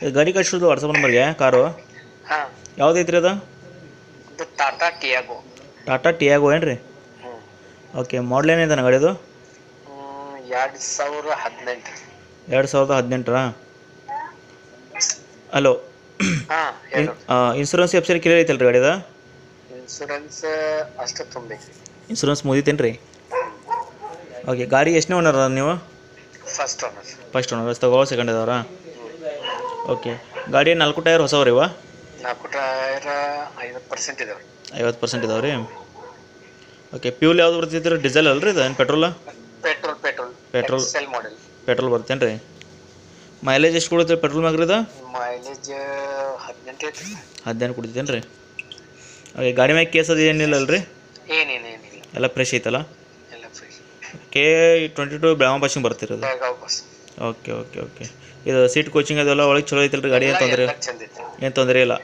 ಗಾಡಿ ಕಳಿಸೋದು ವಾಟ್ಸಪ್ ನಂಬರ್ಗೆ ಕಾರು? ಹಾಂ. ಐತ್ರಿ ಅದು? ಇದು ಟಾಟಾ ಟಿಯಾಗೋ. ಟಾಟಾ ಟಿಯಾಗೋ ಏನು ರೀ ಓಕೆ ಮಾಡಲ್ ಏನಿದೆ ನಾ ಗಾಡಿದು? ಎರಡು ಸಾವಿರ ಹದಿನೆಂಟು. ಎರಡು ಸಾವಿರದ ಹದಿನೆಂಟರಾ? ಹಲೋ. ಹಾಂ ಹೇಳು. ಇನ್ಸೂರೆನ್ಸ್ ವೆಬ್ಸೈಟ್ ಕ್ಲಿಯರ್ ಐತಲ್ರಿ ಗಾಡಿದ? ಇನ್ಸೂರೆನ್ಸ್ ಅಷ್ಟು ತುಂಬೈತಿ ಇನ್ಸೂರೆನ್ಸ್ ಮುಗಿತೇನು ರೀ ಓಕೆ ಗಾಡಿ ಎಷ್ಟನೇ ಓನರ್ ನೀವು? ಫಸ್ಟ್ ಓನರ್ ಫಸ್ಟ್ ಓನರ್ ತಗೋ ಸೆಕೆಂಡ್ ಇದಾವ್ರಾ ಓಕೆ. ಗಾಡಿ ನಾಲ್ಕು ಟೈರ್ ಹೊಸವ್ರಿ ಇವ? ನಾಲ್ಕು ಟೈರ್ ಐವತ್ತು ಪರ್ಸೆಂಟ್ ಇದಾವೆ ಐವತ್ತು ಪರ್ಸೆಂಟ್ ಇದಾವೆ ರೀ ಓಕೆ ಪ್ಯೂಲ್ ಯಾವ್ದು ಬರ್ತೈತೆ ರೀ ಡೀಸೆಲ್ ಅಲ್ರಿ ಇದು ಏನು petrol petrol petrol. Petrol. Sell model petrol ಬರ್ತೇನೆ ರೀ ಮೈಲೇಜ್ ಎಷ್ಟು ಕೊಡುತ್ತೆ ಪೆಟ್ರೋಲ್ ಮ್ಯಾಗ್ರಿ ಇದು? ಮೈಲೇಜ್ ಹದಿನೆಂಟು ಹದಿನೆಂಟು ಹದಿನೈದು ಕುಡಿತೇನೆ ರೀ ಓಕೆ ಗಾಡಿ ಮ್ಯಾಗ ಕೇಸ್ ಅದು ಏನಿಲ್ಲ ಅಲ್ರಿ? ಏನೇನೇನಿಲ್ಲ ಎಲ್ಲ ಫ್ರೆಶ್ ಐತಲ್ಲ? ಎಲ್ಲ fresh K twenty two Belgaum passing ಬರ್ತಿರೋದು? Belgaum okay okay okay. ಇದು ಸೀಟ್ ಕೋಚಿಂಗ್ ಅದೆಲ್ಲ ಒಳಗೆ ಚಲೋ ಐತಲ್ರಿ ಗಾಡಿ? ಏನು ತೊಂದರೆ ಎಲ್ಲ ಚಂದ ಐತಿ. ಏನು ತೊಂದರೆ ಇಲ್ಲ?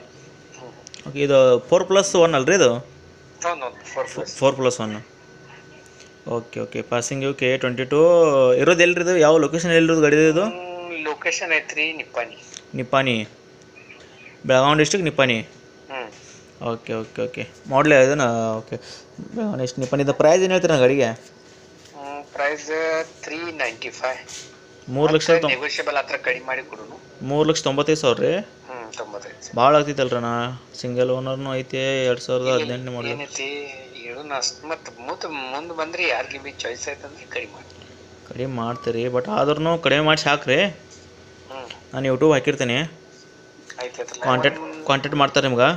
ಓಕೆ ಇದು ಫೋರ್ ಪ್ಲಸ್ ಒನ್ ಅಲ್ರಿ ಇದು? Four plus one okay okay. Passing U K twenty two ಇರೋದು ಎಲ್ರಿ ಇದು? ಯಾವ ಲೊಕೇಶನ್ ಎಲ್ಲಿರೋದು ಗಾಡಿ ಇದು? ಲೊಕೇಶನ್ ಐತ್ರಿ Nippani. Nippani Belagavi district Nippani okay okay okay. ಮಾಡಲೇ ಇದನ್ನ? ಓಕೆ. ಬೆಳಗಾವಿ ಡಿಸ್ಟ್ರಿಕ್ ನಿಪ್ಪಾನಿ ಇದು ಪ್ರೈಸ್ ಏನು ಹೇಳ್ತೀರಾ ಗಾಡಿಗೆ? ಪ್ರೈಸ್ ತ್ರೀ ನೈಂಟಿ ಫೈವ್ ಮೂರು ಲಕ್ಷ ನೆಗೋಷಿಯಬಲ್ ಹತ್ರ ಕಡಿಮೆ ಮಾಡಿ ಕೊಡೋನು. ಮೂರು ಲಕ್ಷ ತೊಂಬತ್ತೈದು ಸಾವಿರ ರೀ. ಭಾಳ ಆಗ್ತೈತಲ್ರಿ ನಾ ಸಿಂಗಲ್ ಓನರ್ನು ಐತೆ ಎರಡು ಸಾವಿರದ ಏನೈತಿ? ಹೇಳೋಣ ಮತ್ತು ಮುಂದೆ ಮುಂದೆ ಬಂದ್ರೆ ಯಾರಿಗೆ ಬಿ ಚಾಯ್ಸ್ ಆಯ್ತಂದ್ರೆ ಕಡಿಮೆ ಮಾಡಿ. ಕಡಿಮೆ ಮಾಡ್ತೀರಿ ಬಟ್ ಆದ್ರೂ ಕಡಿಮೆ ಮಾಡಿಸಿ ಹಾಕ್ರಿ. ನಾನು ಯೂಟ್ಯೂಬ್ ಹಾಕಿರ್ತೀನಿ. ಕಾಂಟ್ಯಾಕ್ಟ್ ಕಾಂಟ್ಯಾಕ್ಟ್ ಮಾಡ್ತಾರೆ ನಿಮ್ಗೆ.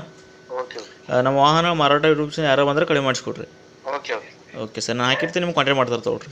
ನಮ್ಮ ವಾಹನ ಮಾರಾಟ ಯೂಟ್ಯೂಬ್ ಯಾರೋ ಬಂದ್ರೆ ಕಡಿಮೆ ಮಾಡಿಸ್ಕೊಡ್ರಿ ಓಕೆ ಓಕೆ ಓಕೆ ಸರ್ ನಾನು ಹಾಕಿರ್ತೀನಿ ನಿಮ್ಗೆ ಕಾಂಟ್ಯಾಕ್ಟ್ ಮಾಡ್ತಾರೆ ತಗೊಳ್ರಿ.